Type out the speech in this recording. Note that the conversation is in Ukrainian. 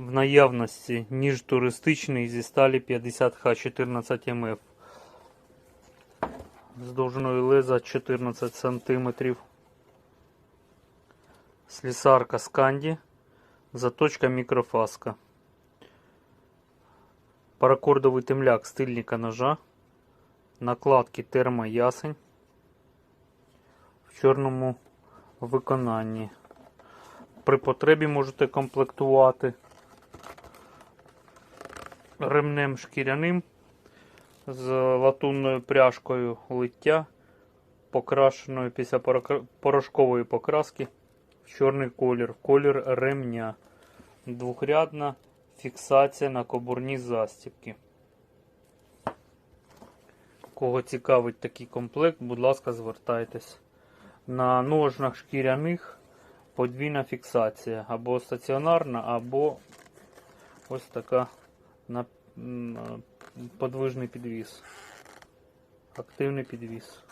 В наявності ніж туристичний зі сталі 50Х14 МФ. З довжиною леза 14 см. Слісарка Сканді. Заточка мікрофаска. Паракордовий темляк стильника ножа. Накладки термоясень. В чорному виконанні. При потребі можете комплектувати ремнем шкіряним з латунною пряжкою лиття, покрашеною після порошкової покраски в чорний колір, в колір ремня. Двохрядна фіксація на кобурні застібки. Кого цікавить такий комплект, будь ласка, звертайтесь. На ножнах шкіряних подвійна фіксація. Або стаціонарна, або ось така на подвижний підвіс. Активний підвіс.